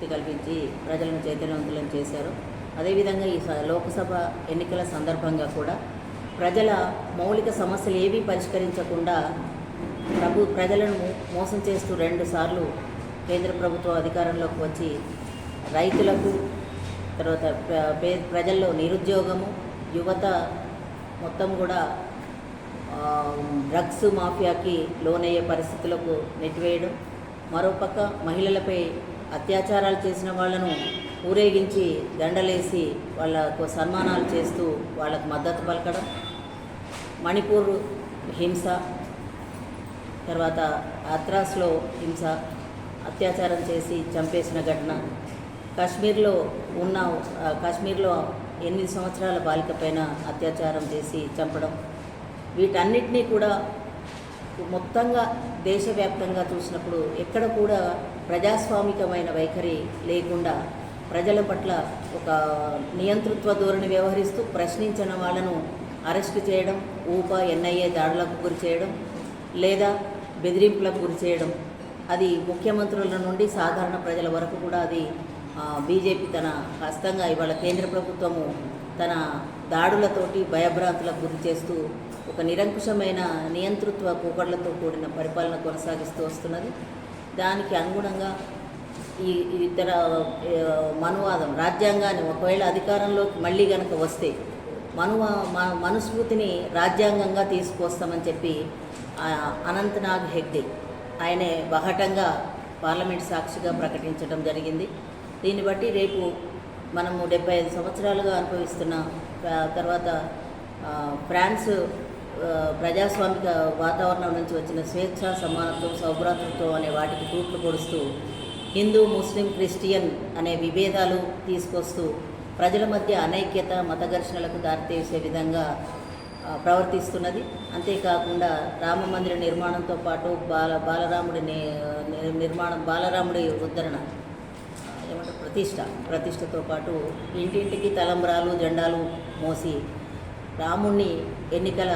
శక్తి కల్పించి ప్రజలను చైతన్యవంతులను చేశారు. అదేవిధంగా ఈ స- లోక్సభ ఎన్నికల సందర్భంగా కూడా ప్రజల మౌలిక సమస్యలు ఏవీ పరిష్కరించకుండా ప్రభు ప్రజలను మోసం చేస్తూ రెండు సార్లు కేంద్ర ప్రభుత్వం అధికారంలోకి వచ్చి రైతులకు తర్వాత ప్రజల్లో నిరుద్యోగము యువత మొత్తం కూడా డ్రగ్స్ మాఫియాకి లోనయ్యే పరిస్థితులకు నెట్టివేయడం. మరోపక్క మహిళలపై అత్యాచారాలు చేసిన వాళ్ళను ఊరేగించి దండలేసి వాళ్ళకు సన్మానాలు చేస్తూ వాళ్ళకు మద్దతు పలకడం మణిపూర్ హింస తర్వాత అత్రాస్లో హింస అత్యాచారం చేసి చంపేసిన ఘటన. కాశ్మీర్లో ఉన్న కాశ్మీర్లో ఎనిమిది సంవత్సరాల బాలిక పైన అత్యాచారం చేసి చంపడం. వీటన్నిటినీ కూడా మొత్తంగా దేశవ్యాప్తంగా చూసినప్పుడు ఎక్కడ కూడా ప్రజాస్వామికమైన వైఖరి లేకుండా ప్రజల పట్ల ఒక నియంతృత్వ ధోరణి వ్యవహరిస్తూ ప్రశ్నించిన వాళ్ళను అరెస్ట్ చేయడం ఊప ఎన్ఐఏ దాడులకు గురి చేయడం లేదా బెదిరింపులకు గురి చేయడం. అది ముఖ్యమంత్రుల నుండి సాధారణ ప్రజల వరకు కూడా అది బీజేపీ తన హస్తంగా ఇవాళ కేంద్ర ప్రభుత్వము తన దాడులతోటి భయభ్రాంతులకు గురి చేస్తూ ఒక నిరంకుశమైన నియంతృత్వ కూకడ్లతో కూడిన పరిపాలన కొనసాగిస్తూ వస్తున్నది. దానికి అనుగుణంగా ఈ ఇతర మనువాదం రాజ్యాంగాన్ని ఒకవేళ అధికారంలోకి మళ్ళీ కనుక వస్తే మనువ మనుస్మృతిని రాజ్యాంగంగా తీసుకొస్తామని చెప్పి అనంతనాగ్ హెగ్డే ఆయనే బహటంగా పార్లమెంట్ సాక్షిగా ప్రకటించడం జరిగింది. దీన్ని బట్టి రేపు మనము డెబ్బై ఐదు సంవత్సరాలుగా అనుభవిస్తున్న తర్వాత ఫ్రాన్స్ ప్రజాస్వామిక వాతావరణం నుంచి వచ్చిన స్వేచ్ఛ సమానత్వం సౌభ్రాతృత్వం అనే వాటికి తూట్లు పొడుస్తూ హిందూ ముస్లిం క్రిస్టియన్ అనే విభేదాలు తీసుకొస్తూ ప్రజల మధ్య అనైక్యత మత ఘర్షణలకు దారితీసే విధంగా ప్రవర్తిస్తున్నది. అంతేకాకుండా రామ మందిర నిర్మాణంతో పాటు బాల బాలరాముడి ని- నిర్మాణం బాలరాముడి ఉద్ధరణ. ఏమంటారు ప్రతిష్ట ప్రతిష్టతో పాటు ఇంటింటికి తలంబ్రాలు జెండాలు మోసి రాముణ్ణి ఎన్నికల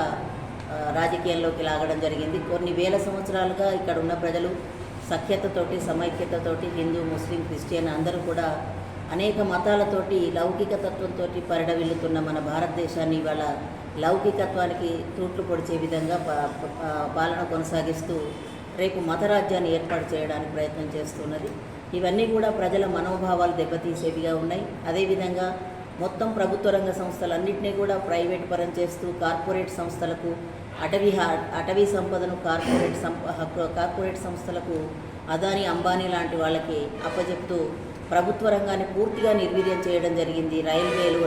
రాజకీయాల్లోకి లాగడం జరిగింది. కొన్ని వేల సంవత్సరాలుగా ఇక్కడ ఉన్న ప్రజలు సఖ్యతతోటి సమైక్యతతోటి హిందూ ముస్లిం క్రిస్టియన్ అందరూ కూడా అనేక మతాలతోటి లౌకిక తత్వంతో పరిడవిల్లుతున్న మన భారతదేశాన్ని ఇవాళ లౌకికత్వానికి తూట్లు పొడిచే విధంగా పాలన కొనసాగిస్తూ రేపు మతరాజ్యాన్ని ఏర్పాటు చేయడానికి ప్రయత్నం చేస్తున్నది. ఇవన్నీ కూడా ప్రజల మనోభావాలు దెబ్బతీసేవిగా ఉన్నాయి. అదేవిధంగా మొత్తం ప్రభుత్వ రంగ సంస్థలన్నింటినీ కూడా ప్రైవేట్ పరం చేస్తూ కార్పొరేట్ సంస్థలకు అటవీ అటవీ సంపదను కార్పొరేట్ సం కార్పొరేట్ సంస్థలకు అదాని అంబానీ లాంటి వాళ్ళకి అప్పచెప్తూ ప్రభుత్వ రంగాన్ని పూర్తిగా నిర్వీర్యం చేయడం జరిగింది. రైల్వేలు